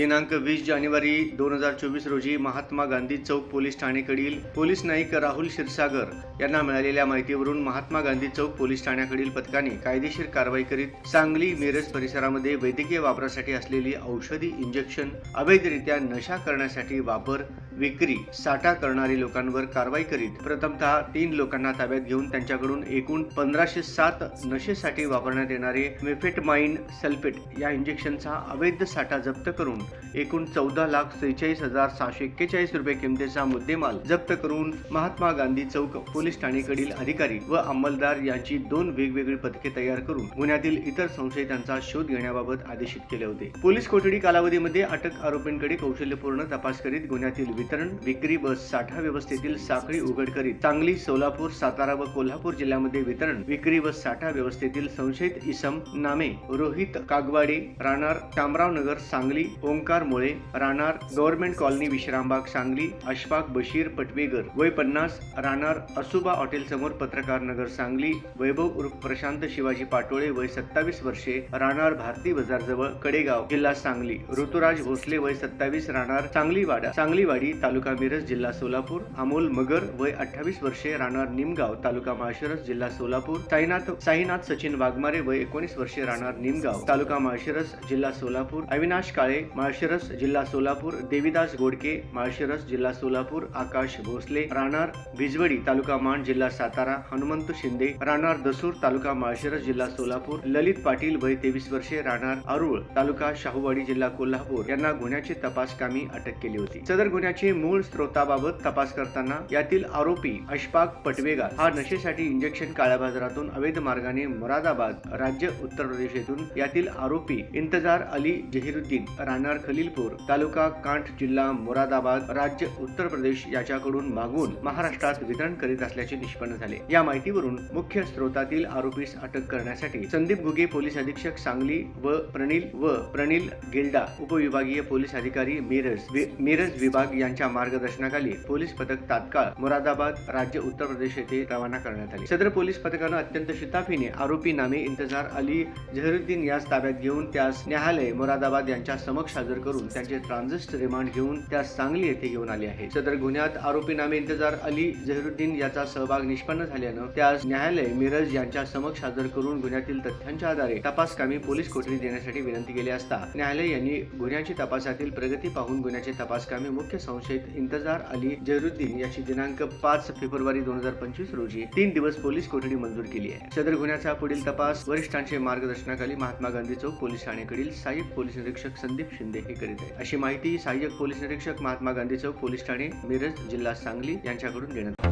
दिनांक वीस जानेवारी दोन हजार चोवीस रोजी महात्मा गांधी चौक पोलीस ठाणेकडील पोलीस नाईक राहुल क्षीरसागर यांना मिळालेल्या माहितीवरून महात्मा गांधी चौक पोलीस ठाण्याकडील पथकाने कायदेशीर कारवाई करीत सांगली मिरज परिसरामध्ये वैद्यकीय वापरासाठी असलेली औषधी इंजेक्शन अवैधरित्या नशा करण्यासाठी वापर विक्री साठा करणारी लोकांवर कारवाई करीत प्रथमतः तीन लोकांना ताब्यात घेऊन त्यांच्याकडून एकूण पंधराशे सात नशेसाठी वापरण्यात येणारे मेफेटमाइन सल्फेट या इंजेक्शनचा अवैध साठा जप्त करून एकूण चौदा लाख सेहेचाळीस हजार सहाशे एक्केचाळीस रुपये किमतीचा मुद्देमाल जप्त करून महात्मा गांधी चौक पोलीस ठाणेकडील अधिकारी व अंमलदार यांची दोन वेगवेगळी पथके तयार करून गुन्ह्यातील इतर संशयितांचा शोध घेण्याबाबत आदेशित केले होते. पोलीस कोठडी कालावधीमध्ये अटक आरोपींकडे कौशल्यपूर्ण तपास करीत गुन्ह्यातील वितरण विक्री बस साठा व्यवस्थेतील साखळी उघड करीत सांगली सोलापूर सातारा व कोल्हापूर जिल्ह्यामध्ये वितरण विक्री बस साठा व्यवस्थेतील संशयित इसम नामे रोहित कागवाडे राहणार शामराव नगर सांगली ओंकार मुळे राहणार गव्हर्नमेंट कॉलनी विश्रामबाग सांगली अशफाक बशीर पटवेगर वय पन्नास राहणार असुबा हॉटेल समोर पत्रकार नगर सांगली वैभव उर्फ प्रशांत शिवाजी पाटोळे वय सत्तावीस वर्षे राहणार भारती बाजार जवळ कडेगाव जिल्हा सांगली ऋतुराज भोसले वय सत्तावीस राहणार सांगलीवाडा सांगलीवाडी तालुका मिरज जिल्हा सोलापूर. अमोल मगर वय अठ्ठावीस वर्षे राहणार निमगाव तालुका माळशिरस जिल्हा सोलापूर. साईनाथ साईनाथ सचिन वाघमारे वय एकोणीस वर्षे राहणार निमगाव तालुका माळशिरस जिल्हा सोलापूर. अविनाश काळे माळशिरस जिल्हा सोलापूर. देविदास गोडके माळशिरस जिल्हा सोलापूर. आकाश भोसले राहणार भिजवडी तालुका माण जिल्हा सातारा. हनुमंत शिंदे राहणार दसूर तालुका माळशिरस जिल्हा सोलापूर. ललित पाटील वय तेवीस वर्षे राहणार अरुळ तालुका शाहूवाडी जिल्हा कोल्हापूर. यांना गुन्ह्याची तपास कामी अटक केली होती. सदर गुन्ह्याची मूळ स्त्रोताबाबत तपास करताना यातील आरोपी अशफाक पटवेगार हा नशेसाठी इंजेक्शन काळ्या बाजारातून अवैध मार्गाने मुरादाबाद राज्य उत्तर प्रदेश येथून यातील आरोपी इंतजार अली जहिरुद्दीन राहणार खलीलपूर तालुका कांठ जिल्हा मुरादाबाद राज्य उत्तर प्रदेश याच्याकडून मागून महाराष्ट्रात वितरण करीत असल्याचे निष्पन्न झाले. या माहितीवरून मुख्य स्रोतातील आरोपीस अटक करण्यासाठी संदीप घुगे पोलीस अधीक्षक सांगली व प्रणील व प्रणील गेल्डा उपविभागीय पोलीस अधिकारी मिरज मिरज विभाग यांच्या मार्गदर्शनाखाली पोलीस पथक तात्काळ मुरादाबाद राज्य उत्तर प्रदेश येथे रवाना करण्यात आले. सदर पोलीस पथकानं अत्यंत शिताफीने आरोपी नामे इंतजार अली झहरुद्दीन यास ताब्यात घेऊन त्यास न्यायालय मुरादाबाद यांच्या समक्ष हजर करून त्यांचे ट्रान्झिस्ट रिमांड घेऊन त्यास सांगली येथे घेऊन आले आहे. सदर गुन्ह्यात आरोपी नामे इंतजार अली झहरुद्दीन याचा सहभाग निष्पन्न झाल्यानं त्यास न्यायालय मिरज यांच्या समक्ष हजर करून गुन्ह्यातील तथ्यांच्या आधारे तपास कामी पोलीस कोठडी देण्यासाठी विनंती केली असता न्यायालय यांनी गुन्ह्याची तपासातील प्रगती पाहून गुन्ह्याचे तपास कामी मुख्य संशयित इंतजार अली जहरुद्दीन याची दिनांक पाच फेब्रुवारी दोन हजार पंचवीस रोजी तीन दिवस पोलीस कोठडी मंजूर केली आहे सदर गुन्ह्याचा पुढील तपास वरिष्ठांचे मार्गदर्शनाखाली महात्मा गांधी चौक पोलीस ठाणेकडील सहाय्यक पोलीस निरीक्षक संदीप शिंदे हे करीत आहे अशी माहिती सहाय्यक पोलीस निरीक्षक महात्मा गांधी चौक पोलीस ठाणे मिरज जिल्हा सांगली यांच्याकडून देण्यात आली.